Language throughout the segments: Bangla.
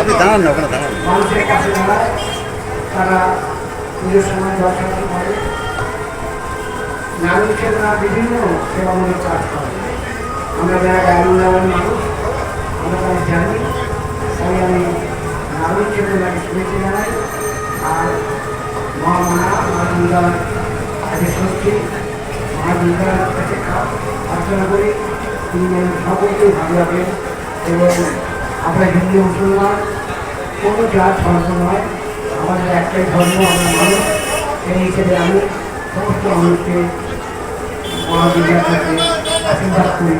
আপনি দাঁড়ান না, ওখানে তারা সময় দর্শন করে। নারী চেতনা বিভিন্ন সেবামূলক কাজ করে। আমরা যারা গ্রামীণ তারা জানি। তাই আমি নারী চেতনাকে শুভেচ্ছা জানাই। আর মা মা মা দুর্গার কাছে খা- করি। তিনি যেন সকলকেই ভালো রাখেন এবং আমরা হিন্দু মুসলমান, কোনো জাত, ধর্ম নয়। আমাদের একটাই ধর্ম, আমরা মানুষ। সেই হিসেবে আমি সমস্ত মানুষকে মহাবিদ্যার কাছে আশীর্বাদ করি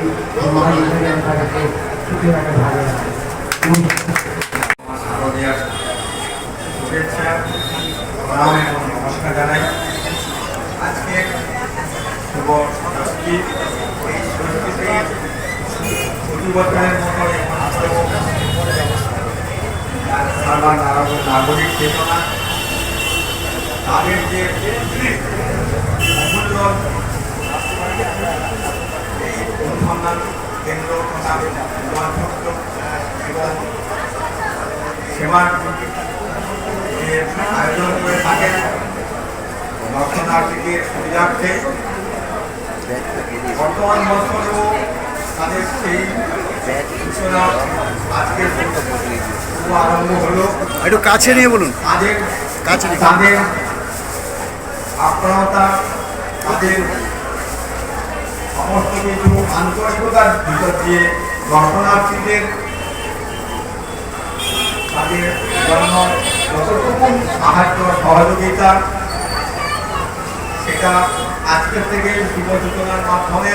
মহাবিদ্যালয়ের কাছে সুখে রাখে, ভালো রাখে। শুভেচ্ছা, প্রণাম আজকে শুভ ষষ্ঠী এই প্রতি বছরের মতো নাগরিক চেতনা তাদের যে অমূল্য এই অনুসন্ধান কেন্দ্র তথা গণতন্ত্র এবং সেবার যে আয়োজন করে থাকেন দর্শনার্থীদের সুবিধার্থে বর্তমান বছরেও তাদের সেই সূচনা আজকের শুভ আরম্ভ হলো একটু কাছে নিয়ে বলুন। তাদের কাছে তাদের আপ্রাণতা তাদের সমস্ত কিছু আন্তরিকতার ভিতর দিয়ে দর্শনার্থীদের তাদের জন্য যতটুকু সাহায্য সহযোগিতা সেটা আজকের থেকে মাধ্যমে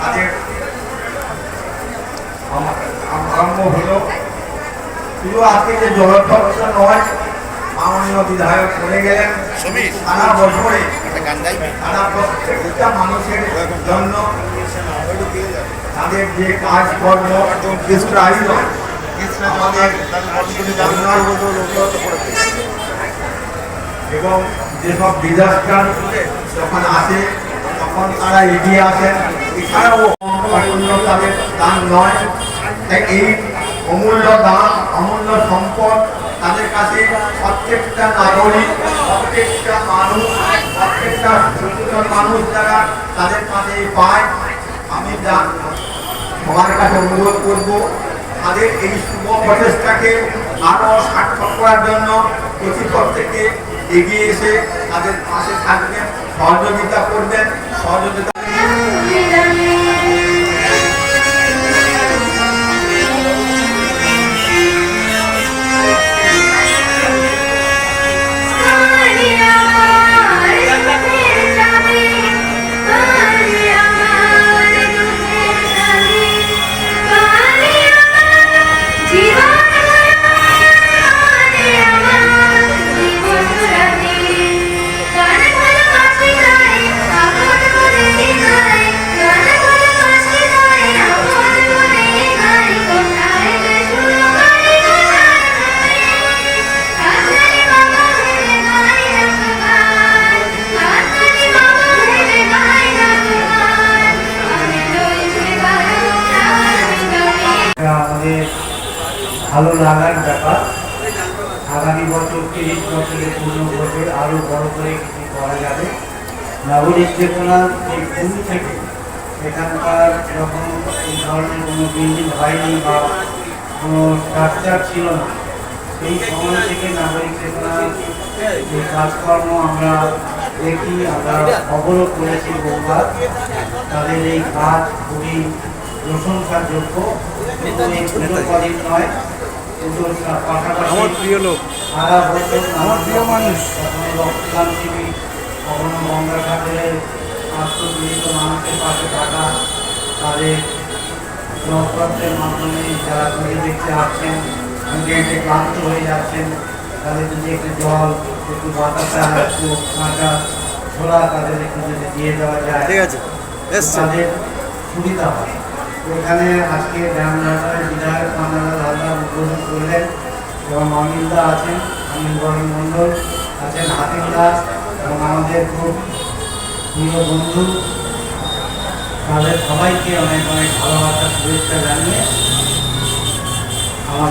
তাদের আরম্ভ হলো। শুধু আজকে যে নয় মাননীয় বিধায়ক করে গেলেন। সারা বছরে তারা প্রত্যেকটা মানুষের জন্য তাদের যে কাজকর্ম আমাদের এবং যেসব ডিজাস্টার যখন আসে তখন তারা এগিয়ে আসেন। এছাড়াও তাদের দান নয়। তাই এই অমূল্য দান সম্পদ তাদের কাছে প্রত্যেকটা নাগরিক, প্রত্যেকটা মানুষ, প্রত্যেকটা সচেতন মানুষ যারা তাদের কাছে পায়, আমি যা সবার কাছে অনুরোধ করব, তাদের এই শুভ প্রচেষ্টাকে আরও সার্থক করার জন্য প্রতি প্রত্যেকে এগিয়ে এসে তাদের পাশে থাকবেন, সহযোগিতা করবেন, সহযোগিতা ভালো লাগার ব্যাপার। আগামী বছর তিরিশ বছরে পূর্ণ বছর আরও বড় করে কিছু করা যাবে। নাগরিক চেতনা এই ফুল থেকে এখানকার যখন এই ধরনের কোনো বিল্ডিং হয়নি বা কোনো স্ট্রাকচার ছিল না, সেই সময় থেকে নাগরিক চেতনা যে কাজকর্ম আমরা দেখি, আমরা খবরও করেছি বহুবার। তাদের এই কাজ খুবই প্রশংসার যোগ্য কিন্তু এই কদিন নয় আমার প্রিয় লোক আমার প্রিয় মানুষ। কখনো গঙ্গা মানুষের পাশে থাকা তাদের মাধ্যমে যারা দেখতে আসছেন পুজো এসে ক্লান্ত হয়ে যাচ্ছেন তাদের যদি একটু জল একটু বাতাসা একটু কাঁচা ছোলা তাদের একটু যদি দিয়ে দেওয়া যায় ঠিক আছে তাদের সুবিধা হয় এখানে আজকে রামনাথের বিধায়ক মানারা দাদা উদ্বোধন করলেন এবং অনিলদা আছেন অনিল বরণ মণ্ডল আছেন হাতিম দাস এবং আমাদের খুব প্রিয় বন্ধু। তাদের সবাইকে অনেক অনেক ভালোবাসা, শুভেচ্ছা জানিয়ে আমার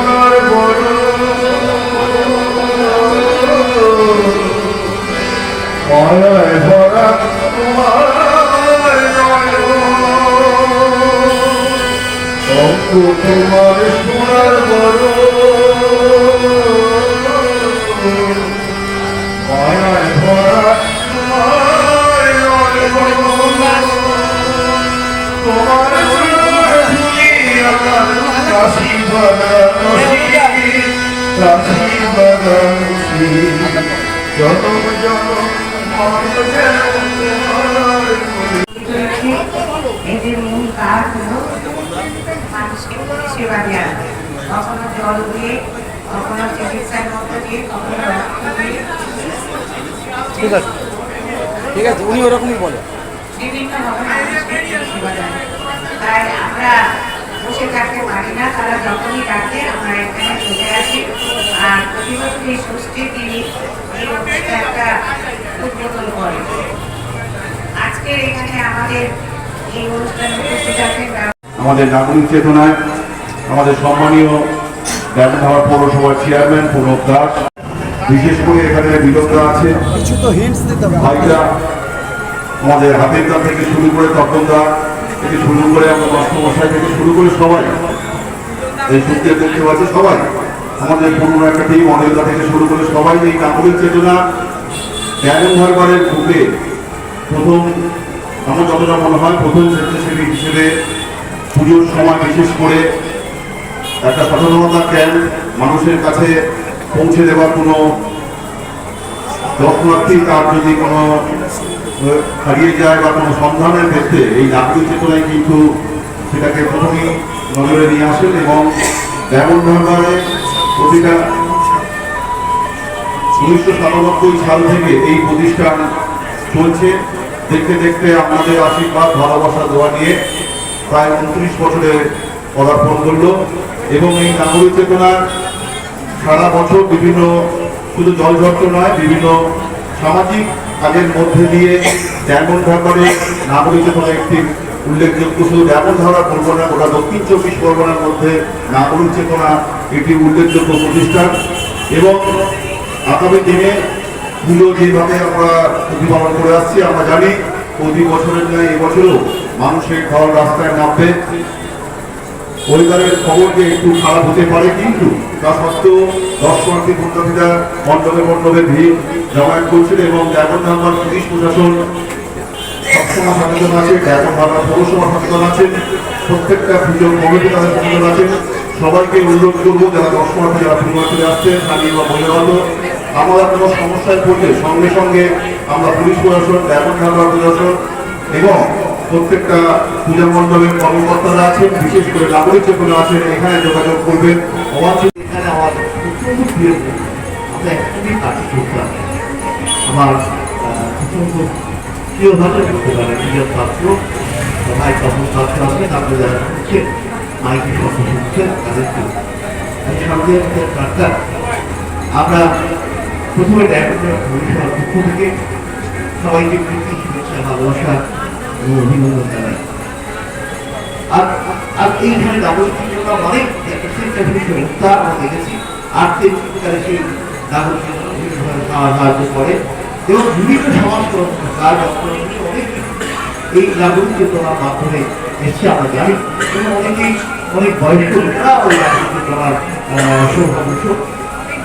মায়ায় ভরা তোমার। অঙ্ক তোমার সোনার বড় মায়ায় ভরা তোমার কাশি কাশি জনম জনম এদের মূল মানুষকে সেবা দেওয়া কখনো জল কখনো চিকিৎসার মতো দিয়ে কখনো রক্ত ঠিক আছে ঠিক আছে উনি ওরকমই বলে। তাই আমরা বসে থাকতে পারি না, তারা যখনই ডাকে, আমরা এখানে বসে আছি। আর প্রতি বছর এই ষষ্ঠীর দিনই এই উদ্বোধন করে। আজকে এখানে আমাদের এই অনুষ্ঠানে উপস্থিত আছেন আমাদের নাগরিক চেতনায় আমাদের সম্মানীয় ব্যায়ামধাবার পৌরসভার চেয়ারম্যান প্রণব দাস বিশেষ করে এখানে বিরোধরা আছে। কিছু তো হিন্টস দিতে ভাইরা আমাদের হাতের কাল থেকে শুরু করে তপনদা থেকে শুরু করে আমরা মাস্টারমশাই থেকে শুরু করে সবাই এই সূত্রে দেখতে পাচ্ছি সবাই। আমাদের পুরনো একটা টিম অনিলদা থেকে শুরু করে সবাই এই নাগরিক চেতনা জ্ঞান দরবারের গ্রুপে প্রথম আমার যতটা মনে হয় প্রথম স্বেচ্ছাসেবী হিসেবে পুজোর সময় বিশেষ করে একটা সচেতনতা ক্যাম্প মানুষের কাছে পৌঁছে দেওয়ার কোনো দর্শনার্থী তার যদি কোনো হারিয়ে যায় বা কোনো সন্ধানের ক্ষেত্রে এই নাগরিক চেতনায় কিন্তু সেটাকে প্রথমেই নজরে নিয়ে আসেন এবং ধরনের প্রতিটা উনিশশো সাতানব্বই সাল থেকে এই প্রতিষ্ঠান চলছে। দেখতে দেখতে আপনাদের আশীর্বাদ, ভালোবাসা দেওয়া নিয়ে প্রায় উনত্রিশ বছরে পদার্পণ করল এবং এই নাগরিক চেতনার সারা বছর বিভিন্ন, শুধু জলঝত্র নয়, বিভিন্ন সামাজিক কাজের মধ্যে দিয়ে যেমন ধারণে নাগরিক চেতনা একটি উল্লেখযোগ্য, শুধু যেমন ধারা পরগনা গোটা দক্ষিণ চব্বিশ পরগনার মধ্যে নাগরিক চেতনা একটি উল্লেখযোগ্য প্রতিষ্ঠান এবং আগামী দিনে পুজো যেভাবে আমরা প্রতিপালন করে আসছি, আমরা জানি প্রতি বছরের ন্যায় এবছরও মানুষের ঢল রাস্তায় নামবে। পরিবারের খবর যে একটু খারাপ হতে পারে, কিন্তু তা সত্ত্বেও দর্শনার্থী, পুণ্যার্থীরা মণ্ডপে মণ্ডপে ভিড় জমায়েত করছিল এবং যেমন নাম্বার পুলিশ প্রশাসন সবসময় সচেতন আছে যেমন নাম্বার পৌরসভা সচেতন আছে, প্রত্যেকটা পুজো কমিটি তাদের সচেতন আছে। সবাইকে অনুরোধ করব, যারা দর্শনার্থী, যারা পুণ্যার্থীরা আসছে স্থানীয় বা ভালো আমরা কোনো সমস্যায় পড়লে সঙ্গে সঙ্গে আমরা পুলিশ প্রশাসন যেমন নাম্বার প্রশাসন এবং প্রত্যেকটা পূজা মণ্ডপের কর্মকর্তারা আছেন, বিশেষ করে নাগরিক যেগুলো আছেন, এখানে যোগাযোগ করবেন। অবাঞ্ছিত এখানে আমার আমরা পারে। প্রিয় ছাত্র, ভাই আমরা প্রথমে থেকে সবাইকে প্রীতি, শুভেচ্ছা, ভালোবাসা এবং অভিনন্দন জানাই। আর আর এইখানে অনেক ক্যাবিনেটের উত্তার আমরা দেখেছি। আর্থিক সেই সাহায্য করে। এবং বিভিন্ন সমাজ কাজ অর্থনীতি অনেক এই নাগরিক চেতনার মাধ্যমে এসছে আমরা জানি। এবং অনেকেই, অনেক বয়স্ক লোকেরা ওই নাগরিক চেতনার সৌভাগ্য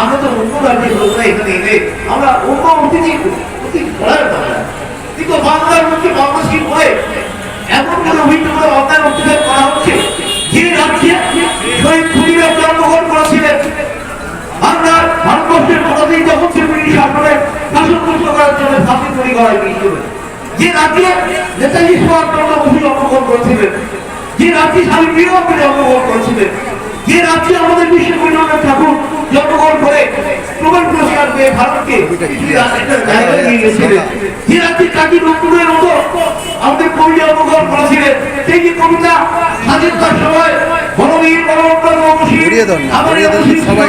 আমরা তো অন্য রাজ্যের লোকরা এখানে এনে আমরা অন্য অতিথি করার কথা। কিন্তু বাংলার মধ্যে বাংলাদেশি করে এমন কোন অভিযোগ করে অন্যায় অত্যাচার করা হচ্ছে যে রাজ্যে শহীদ ক্ষুদিরাম জন্মগ্রহণ করেছিলেন। বাংলার ভারতবর্ষের কোনদিন যখন সে ব্রিটিশ শাসন করার জন্য তৈরি করা গিয়েছিল যে রাজ্যে নেতাজি সুভাষচন্দ্র বসু জন্মগ্রহণ করেছিলেন। যে রাজ্যে স্বামী বিবেকানন্দ জন্মগ্রহণ করেছিলেন। যে রাজ্যে আমাদের বিশ্ববিদ্যালয়ের ঠাকুর জন্মগ্রহণ করে নোবেল পুরস্কার পেয়ে ভারতকে রাজ্যে কাজী নজরুলের মতো আমাদের কবি জন্মগ্রহণ করেছিলেন সেই যে কবিতা স্বাধীনতার সময় বনবীর আমাদের সবাই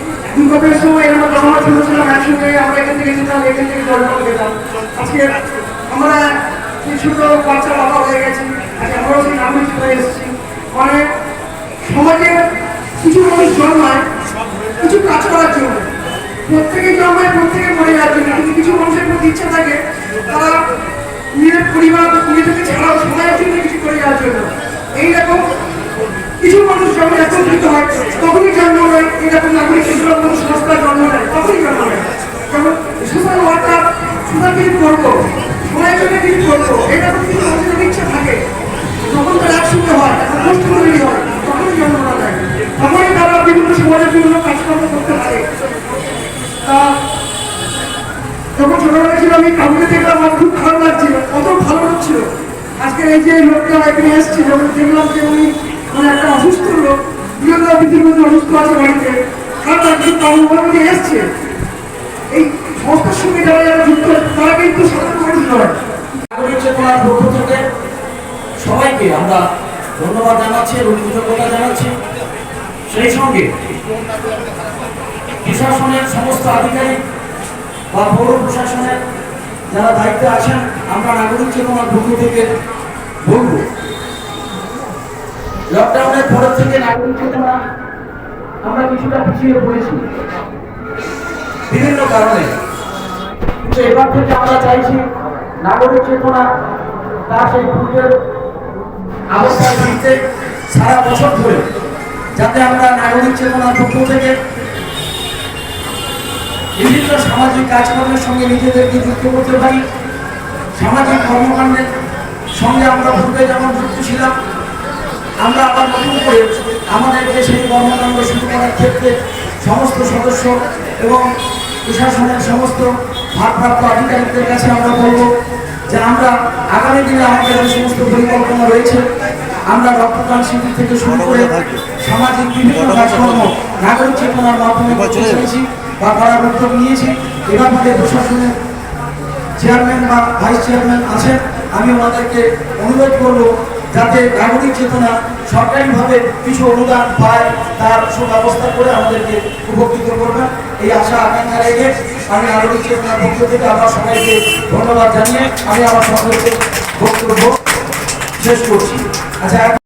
দুর্গাপের সময় আমরা আমরা ছোট ছিলাম একসঙ্গে আমরা এখান থেকে যেতাম, এখান থেকে জল খেতাম আজকে আমরা ছোট বাচ্চা বাবা হয়ে গেছি, আজকে আমরাও সেই নাগরিক চেতনায় এসেছি। মানে সমাজে কিছু মানুষ জন্মায়, কিছু কাজ করার জন্য। প্রত্যেকে জন্মায়, প্রত্যেকে মরে যাওয়ার জন্য। কিন্তু কিছু মানুষের প্রতি ইচ্ছা থাকে, তারা নিজের পরিবার নিজেদেরকে ছাড়াও সমাজের জন্য কিছু করে যাওয়ার জন্য। এইরকম কিছু মানুষ যখন একত্রিত হয়, তখনই জন্ম নেয়। এরকম নাগরিক কোনো সংস্থার জন্ম নেয়, তখনই জন্ম নেয়। যেমন ওয়ার্কার সোশ্যাল কিছু করব সমাজের জন্য কিছু করব এরকম কিছু মানুষের ইচ্ছা থাকে। যখন তারা একসঙ্গে হয় তখন গোষ্ঠী হয়, তখনই জন্মটা দেয় তখনই তারা বিভিন্ন সমাজের বিভিন্ন কাজকর্ম করতে পারে যখন ছোটবেলা ছিল, আমি কাউকে দেখলাম, আমার খুব খারাপ লাগছিল, কত ভালো লাগছিল আজকে এই যে লোকটা এখানে এসছে যখন দেখলাম যে উনি মানে একটা অসুস্থ লোক বিভিন্ন পৃথিবীর অসুস্থ আছে বাড়িতে। খারাপ লাগছে তাও মধ্যে এসছে। এই সংস্থার সঙ্গে যারা যারা যুক্ত তারা কিন্তু সাধারণ মানুষ নয়। সবাইকে আমরা ধন্যবাদ জানাচ্ছি এবং কৃতজ্ঞতা জানাচ্ছি। সেই সঙ্গে প্রশাসনের সমস্ত আধিকারিক বা পৌর প্রশাসনের যারা দায়িত্বে আছেন, আমরা নাগরিক চেতনার পক্ষ থেকে বলব। লকডাউনের পরের থেকে নাগরিক চেতনা আমরা কিছুটা পিছিয়ে পড়েছি। বিভিন্ন কারণে। কিন্তু এবার থেকে আমরা চাইছি নাগরিক চেতনা তার সেই পূর্বের অবস্থায় সারা বছর ধরে, যাতে আমরা নাগরিক চেতনার পক্ষ থেকে বিভিন্ন সামাজিক কাজকর্মের সঙ্গে নিজেদেরকে যুক্ত করতে পারি। সামাজিক কর্মকাণ্ডের সঙ্গে আমরা পূর্বে যেমন যুক্ত ছিলাম আমরা আবার নতুন করে আমাদেরকে সেই কর্মকাণ্ড শুরু করার ক্ষেত্রে সমস্ত সদস্য এবং প্রশাসনের সমস্ত ভারপ্রাপ্ত আধিকারিকদের কাছে আমরা বলব যে আমরা আগামী দিনে আমাদের যে সমস্ত পরিকল্পনা রয়েছে। আমরা রক্তদান শিবির থেকে শুরু করে সামাজিক বিভিন্ন কাজকর্ম নাগরিক চেতনার মাধ্যমে করতে বা করার উদ্যোগ নিয়েছি। এ ব্যাপারে প্রশাসনের চেয়ারম্যান বা ভাইস চেয়ারম্যান আছেন। আমি ওনাদেরকে অনুরোধ করব যাতে নাগরিক চেতনা সরকারিভাবে কিছু অনুদান পায়, তার সুব্যবস্থা করে আমাদেরকে উপকৃত করবেন। এই আশা আকাঙ্ক্ষা রেখে আমি নাগরিক চেতনার পক্ষ থেকে আমার সবাইকে ধন্যবাদ জানিয়ে আমি আমার সকলকে বক্তব্য শেষ করছি। আচ্ছা